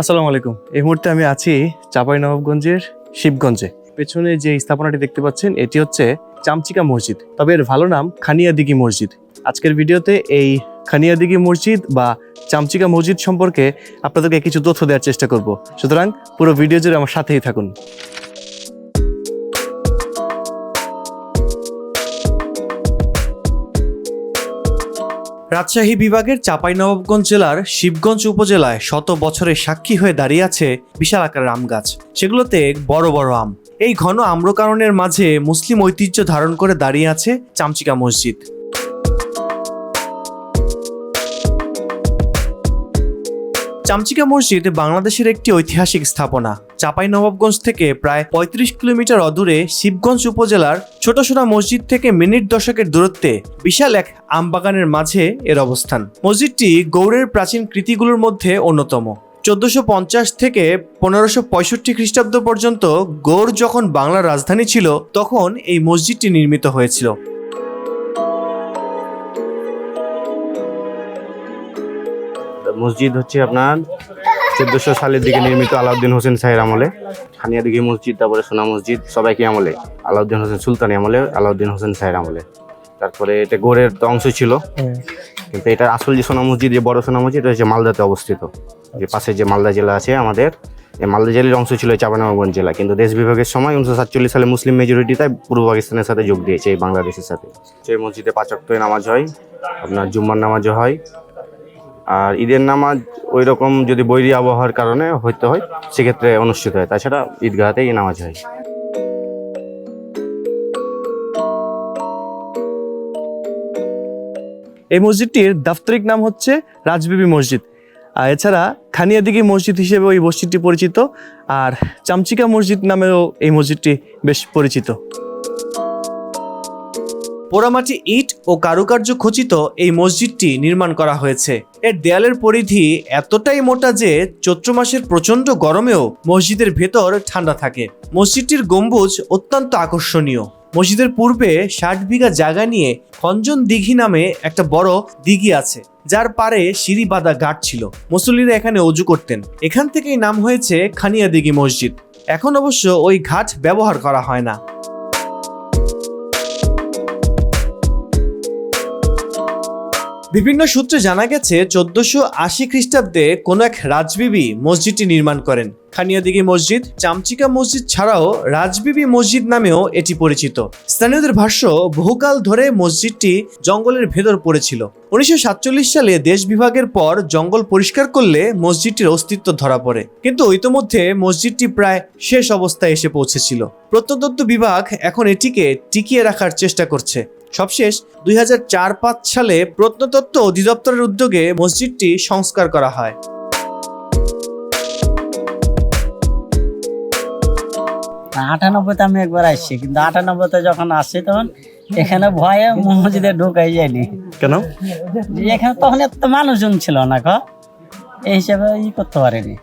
আসসালামু আলাইকুম। এই মুহূর্তে আমি আছি চাঁপাইনবাবগঞ্জের শিবগঞ্জে। পেছনে যে স্থাপনাটি দেখতে পাচ্ছেন, এটি হচ্ছে চামচিকা মসজিদ। তবে এর ভালো নাম খানিয়া দিঘি মসজিদ। আজকের ভিডিওতে এই খানিয়া দিঘি মসজিদ বা চামচিকা মসজিদ সম্পর্কে আপনাদেরকে কিছু তথ্য দেওয়ার চেষ্টা করব। সুতরাং পুরো ভিডিও জুড়ে আমার সাথেই থাকুন। রাজশাহী বিভাগের চাঁপাইনবাবগঞ্জ জেলার শিবগঞ্জ উপজেলায় শত বছরের সাক্ষী হয়ে দাঁড়িয়ে আছে বিশাল আকারের আম গাছ। সেগুলোতে বড় বড় আম। এই ঘন আম্রকারণের মাঝে মুসলিম ঐতিহ্য ধারণ করে দাঁড়িয়ে আছে চামচিকা মসজিদ। চামচিকা মসজিদ বাংলাদেশের একটি ঐতিহাসিক স্থাপনা। চাঁপাইনবাবগঞ্জ থেকে প্রায় ৩৫ কিলোমিটার অদূরে শিবগঞ্জ উপজেলার ছোট সোনা মসজিদ থেকে মিনিট দশকের দূরত্বে বিশাল এক আমবাগানের মাঝে এর অবস্থান। মসজিদটি গৌড়ের প্রাচীন কৃতিগুলোর মধ্যে অন্যতম। চোদ্দশো পঞ্চাশ থেকে পনেরোশো পঁয়ষট্টি খ্রিস্টাব্দ পর্যন্ত গৌড় যখন বাংলার রাজধানী ছিল, তখন এই মসজিদটি নির্মিত হয়েছিল। মসজিদ হচ্ছে আপনার চোদ্দশো সালের দিকে নির্মিত আলাউদ্দিন হোসেন শাহের আমলে। খানিয়াদিঘি মসজিদ, তারপরে সোনা মসজিদ, সবাইকে আমলে। আলাউদ্দিন হোসেন সুলতানি আমলে, আলাউদ্দিন হোসেন শাহের আমলে। তারপরে এটা গোড়ের তো অংশ ছিল। কিন্তু এটা আসল যে সোনা মসজিদ, যে বড় সোনা মসজিদ, এটা হচ্ছে মালদাতে অবস্থিত। যে পাশে যে মালদা জেলা আছে আমাদের, এই মালদা জেলার অংশ ছিল চাপানগঞ্জ জেলা। কিন্তু দেশ বিভাগের সময় উনিশশো সাতচল্লিশ সালে মুসলিম মেজরিটি তাই পূর্ব পাকিস্তানের সাথে যোগ দিয়েছে এই বাংলাদেশের সাথে। সেই মসজিদে পাঁচক্তই নামাজ হয়, আপনার জুম্মার নামাজও হয় আর ঈদের নামাজ ওই রকম যদি বৈরী আবহাওয়ার কারণে হইতে হয়, সেক্ষেত্রে অনুষ্ঠিত হয়। তাছাড়া ঈদগাহতেই নামাজ হয়। এই মসজিদটির দাপ্তরিক নাম হচ্ছে রাজবিবি মসজিদ। আর এছাড়া খানিয়াদিঘি মসজিদ হিসেবে ওই মসজিদটি পরিচিত, আর চামচিকা মসজিদ নামেও এই মসজিদটি বেশ পরিচিত। পোড়ামাটি ইট ও কারুকার্য খচিত এই মসজিদটি নির্মাণ করা হয়েছে। এর দেয়ালের পরিধি এতটাই মোটা যে চৈত্র মাসের প্রচণ্ড গরমেও মসজিদের ভেতর ঠান্ডা থাকে। মসজিদটির গম্বুজ অত্যন্ত আকর্ষণীয়। মসজিদের পূর্বে ষাট বিঘা জায়গা নিয়ে খঞ্জন দিঘি নামে একটা বড় দিঘি আছে, যার পারে সিঁড়ি বাঁধা ঘাট ছিল। মুসল্লিরা এখানে অজু করতেন। এখান থেকেই নাম হয়েছে খানিয়া দিঘি মসজিদ। এখন অবশ্য ওই ঘাট ব্যবহার করা হয় না। বিভিন্ন সূত্রে জানা গেছে, চোদ্দশো আশি খ্রিস্টাব্দে কোনো এক রাজবিবি মসজিদটি নির্মাণ করেন। খানিয়াদিঘি মসজিদ, চামচিকা মসজিদ ছাড়াও রাজবিবি মসজিদ নামেও এটি পরিচিত। স্থানীয়দের ভাষ্য, বহুকাল ধরে মসজিদটি জঙ্গলের ভেতর পড়েছিল। উনিশশো সাতচল্লিশ সালে দেশ বিভাগের পর জঙ্গল পরিষ্কার করলে মসজিদটির অস্তিত্ব ধরা পড়ে। কিন্তু ইতোমধ্যে মসজিদটি প্রায় শেষ অবস্থায় এসে পৌঁছেছিল। প্রত্নতত্ত্ব বিভাগ এখন এটিকে টিকিয়ে রাখার চেষ্টা করছে। সবশেষ দুই হাজার চার পাঁচ সালে প্রত্নতত্ত্ব অধিদপ্তরের উদ্যোগে মসজিদটি সংস্কার করা হয়। আটানব্বইতে আমি একবার আসছি কিন্তু আটানব্বইতে যখন আসছি তখন এখানে ভয়ে মসজিদে ঢুকাই যায়নি। কেন? এখানে তখন এত মানুষজন ছিল না ক এই হিসাবে ই করতে পারিনি।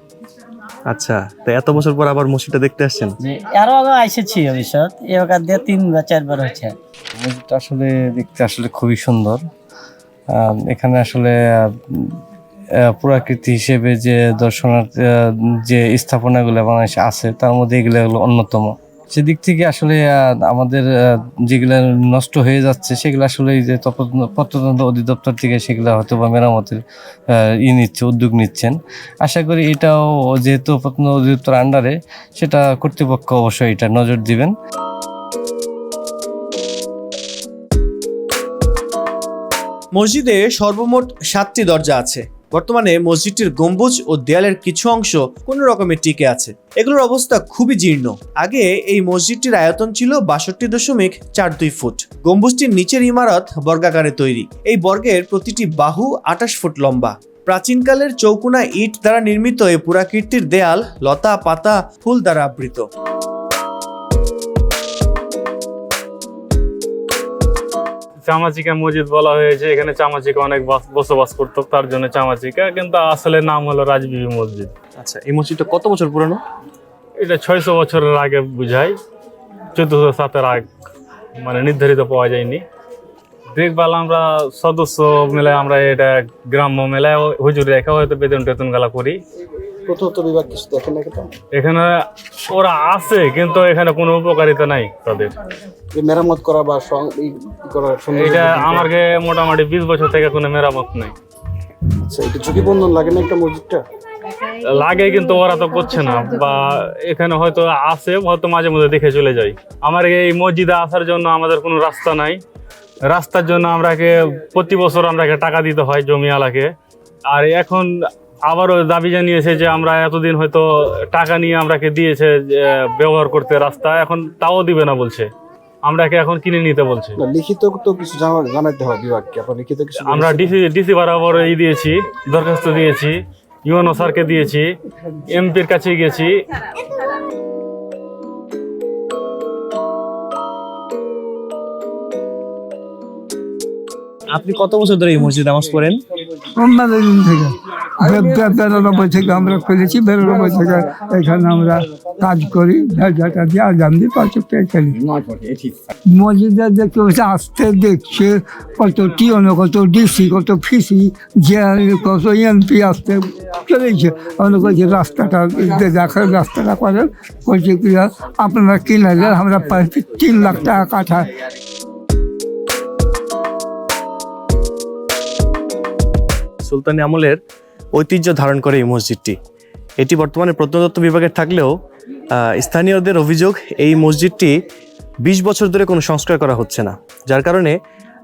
আচ্ছা তো এত বছর পর আবার মসজিদটা দেখতে আসছেন? যে আরও আগে এসেছি অবশ্য এবার দিয়ে তিনবার চারবার হচ্ছে মসজিদটা আসলে দেখতে আসলে খুবই সুন্দর। এখানে আসলে পুরাকৃতি হিসেবে যে দর্শনার্থী যে স্থাপনাগুলো বাংলাদেশে আছে তার মধ্যে এগুলো হলো অন্যতম। সেদিক থেকে আসলে আমাদের যেগুলো নষ্ট হয়ে যাচ্ছে, সেগুলো আসলে যে প্রত্নতন্ত্র অধিদপ্তর থেকে সেগুলো হয়তো বা মেরামতের ই নিচ্ছে, উদ্যোগ নিচ্ছেন। আশা করি এটাও যেহেতু প্রত্ন অধিদপ্তর আন্ডারে সেটা কর্তৃপক্ষ অবশ্যই এটা নজর দিবেন। মসজিদে সর্বমোট সাতটি দরজা আছে। বর্তমানে মসজিদটির গম্বুজ ও দেয়ালের কিছু অংশ কোনো রকমের টিকে আছে। এগুলোর অবস্থা খুবই জীর্ণ। আগে এই মসজিদটির আয়তন ছিল বাষট্টি দশমিক চার দুই ফুট। গম্বুজটির নিচের ইমারত বর্গাকারে তৈরি। এই বর্গের প্রতিটি বাহু আঠাশ ফুট লম্বা। প্রাচীনকালের চৌকুনা ইট দ্বারা নির্মিত এই পুরাকীর্তির দেয়াল লতা, পাতা, ফুল দ্বারা আবৃত। চামাচিকা মসজিদ বলা হয়েছে। এখানে চামাচিকা অনেক বাস- বসবাস করতো তার জন্য চামাচিকা কিন্তু আসলে নাম হলো রাজবিবি মসজিদ। আচ্ছা এই মসজিদটা কত বছর পুরানো? এটা ছয়শো বছরের আগে বুঝায় চোদ্দশো সাতের আগ মানে নির্ধারিত পাওয়া যায়নি। দেখভাল আমরা সদস্য মেলায় আমরা এটা গ্রাম্য মেলায় হুজুর রেখা হয়তো বেতন টেতন গেলা করি। প্রথমত বিভাগ কিছু দেখেন নাকি তো? এখানে ওরা আছে কিন্তু এখানে কোনো উপকারিতা নাই তাদের। যে মেরামত করা বা সং- ই এটা আমাকে মোটামুটি বিশ বছর থেকে কোনো মেরামত নেই। আচ্ছা এটা ঝুঁকিপূর্ণ লাগে না একটা মসজিদটা? লাগে কিন্তু ওরা তো করছে না বা এখানে হয়তো আছে হয়তো মাঝে মধ্যে দেখে চলে যাই আমার এই মসজিদে আসার জন্য আমাদের কোনো রাস্তা নাই। রাস্তার জন্য আমরাকে প্রতি বছর আমরাকে টাকা দিতে হয় জমিওয়ালাকে। আর এখন আবারও দাবি জানিয়েছে যে আমরা এতদিন হয়তো টাকা নিয়ে আমরাকে দিয়েছে ব্যবহার করতে রাস্তা এখন তাও দিবে না বলছে। আমরাকে এখন কিনে নিতে বলছে। লিখিত তো কিছু জানা- জানাতে হয় বিভাগকে আপনার লিখিত কিছু আমরা ডিসি ডিসি বরাবর ই দিয়েছি দরখাস্ত দিয়েছি ইউএনও স্যারকে দিয়েছি এমপির কাছে গেছি। আপনি কত বছর ধরে এই মসজিদে নামাজ পড়েন? থেকে। বেরোনব্বই থেকে আমরা খুলেছি বেরোনব্বই থেকে এখানে আমরা কাজ করি ঝাঁটা দিয়ে আজাম দিয়ে পাঁচ খেলি। মসজিদে দেখতে হচ্ছে আসতে দেখছে কত টিওনো কত ডিসি, কত ফিসি যে কত এমপি আসতে চলেছে। আমরা বলছি, রাস্তাটা দেখার রাস্তাটা করেন। বলছে, কি আপনারা কিনে কিনারে আমরা তিন লাখ টাকা কাঠা সুলতানি আমলের ঐতিহ্য ধারণ করে এই মসজিদটি। এটি বর্তমানে প্রত্নতত্ত্ব বিভাগের থাকলেও স্থানীয়দের অভিযোগ এই মসজিদটি বিশ বছর ধরে কোনো সংস্কার করা হচ্ছে না। যার কারণে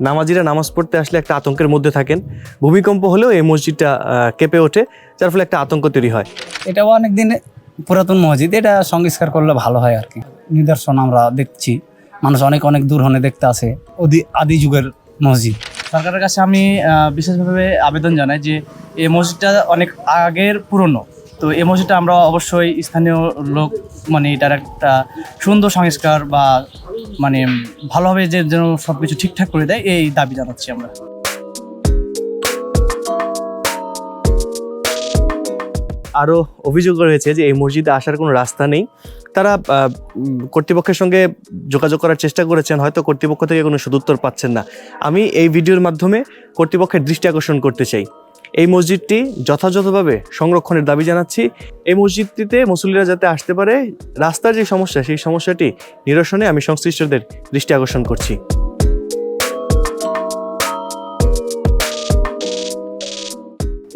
নামাজিরা নামাজ পড়তে আসলে একটা আতঙ্কের মধ্যে থাকেন। ভূমিকম্প হলেও এই মসজিদটা কেঁপে ওঠে, যার ফলে একটা আতঙ্ক তৈরি হয়। এটাও অনেক দিন পুরাতন মসজিদ, এটা সংস্কার করলে ভালো হয় আর কি। নিদর্শন আমরা দেখছি। মানুষ অনেক অনেক দূর হনে দেখতে আসে। আদি যুগের মসজিদ। সরকারের কাছে আমি বিশেষভাবে আবেদন জানাই যে এই মসজিদটা অনেক আগের পুরনো। তো এই মসজিদটা আমরা অবশ্যই স্থানীয় লোক মানে এটার একটা সুন্দর সংস্কার বা মানে ভালোভাবে যে যেন সব কিছু ঠিকঠাক করে দেয়, এই দাবি জানাচ্ছি আমরা। আরও অভিযোগ রয়েছে যে এই মসজিদে আসার কোনো রাস্তা নেই। তারা কর্তৃপক্ষের সঙ্গে যোগাযোগ করার চেষ্টা করেছেন, হয়তো কর্তৃপক্ষ থেকে কোনো সদুত্তর পাচ্ছেন না। আমি এই ভিডিওর মাধ্যমে কর্তৃপক্ষের দৃষ্টি আকর্ষণ করতে চাই। এই মসজিদটি যথাযথভাবে সংরক্ষণের দাবি জানাচ্ছি। এই মসজিদটিতে মুসল্লিরা যাতে আসতে পারে, রাস্তার যে সমস্যা, সেই সমস্যাটি নিরসনে আমি সংশ্লিষ্টদের দৃষ্টি আকর্ষণ করছি।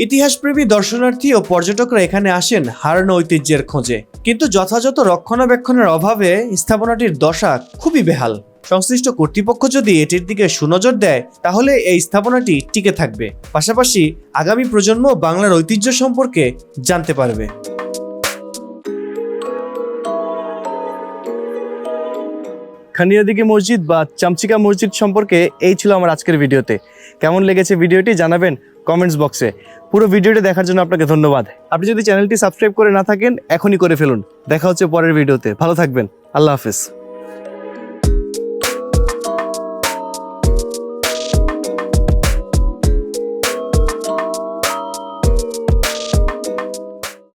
ইতিহাসপ্রেমী দর্শনার্থী ও পর্যটকরা এখানে আসেন হারানো ঐতিহ্যের খোঁজে। কিন্তু যথাযথ রক্ষণাবেক্ষণের অভাবে স্থাপনাটির দশা খুবই বেহাল। সংশ্লিষ্ট কর্তৃপক্ষ যদি এটির দিকে সুনজর দেয়, তাহলে এই স্থাপনাটি টিকে থাকবে। পাশাপাশি আগামী প্রজন্ম বাংলার ঐতিহ্য সম্পর্কে জানতে পারবে। খানিয়াদিঘি মসজিদ বা চামচিকা মসজিদ সম্পর্কে এই ছিল আমার আজকের ভিডিওতে। কেমন লেগেছে ভিডিওটি জানাবেন কমেন্টস বক্সে। পুরো ভিডিওটি দেখার জন্য আপনাকে ধন্যবাদ। আপনি যদি চ্যানেলটি সাবস্ক্রাইব করে না থাকেন, এখনই করে ফেলুন। দেখা হচ্ছে পরের ভিডিওতে। ভালো থাকবেন। আল্লাহ হাফেজ।